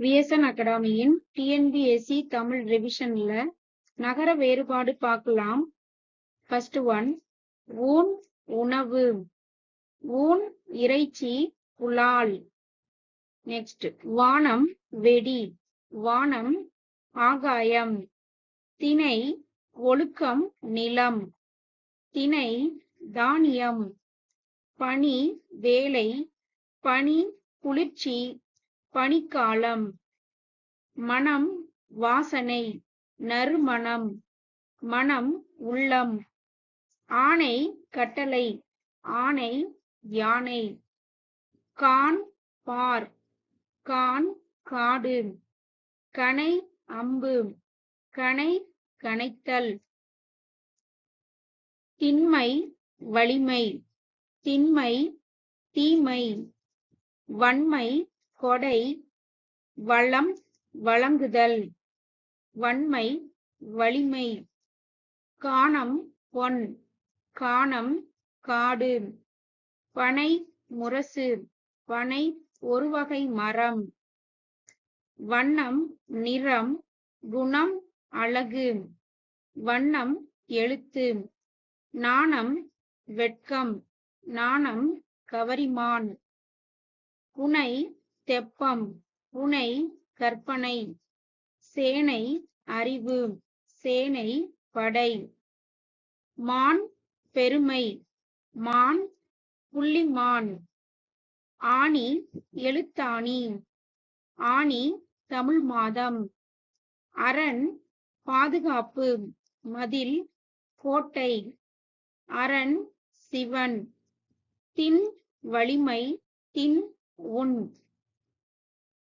VSN அகாடமியின் TNPSC Tamil ரிவிஷன்ல நகர வேறுபாடு பார்க்கலாம். ஃபர்ஸ்ட் ஒன் ஊன் உணவு. ஊன் இறைச்சி புலால். நெக்ஸ்ட் வானம் வெடி. வானம் ஆகாயம். திணை ஒழுக்கம் நிலம். திணை தானியம். பனி வேலை. பனி குளிர்ச்சி. பனிக்காலம். மனம் வாசனை நறுமணம். மனம் உள்ளம். ஆணை கட்டளை ஆணை யானை. கான் பார் கான் காடு. கனை அம்பு கனை கனைத்தல். திண்மை வலிமை திண்மை தீமை. வன்மை கொடை வளம் வழங்குதல் வன்மை வலிமை காணம் பொன் காணம் காடு பனை முரசு பனை ஒரு வகை மரம் வண்ணம் நிறம் குணம் அழகு வண்ணம் எழுத்து நாணம் வெட்கம் நாணம் கவரிமான் புனை தெப்பம் புனை கற்பனை சேனை அறிவு சேனை படை. மான் பெருமை. மான் புள்ளிமான். ஆணி எழுத்தாணி. ஆணி தமிழ் மாதம். அரண் பாதுகாப்பு. மதில் கோட்டை. அரண் சிவன். தின் வலிமை. தின் உன்.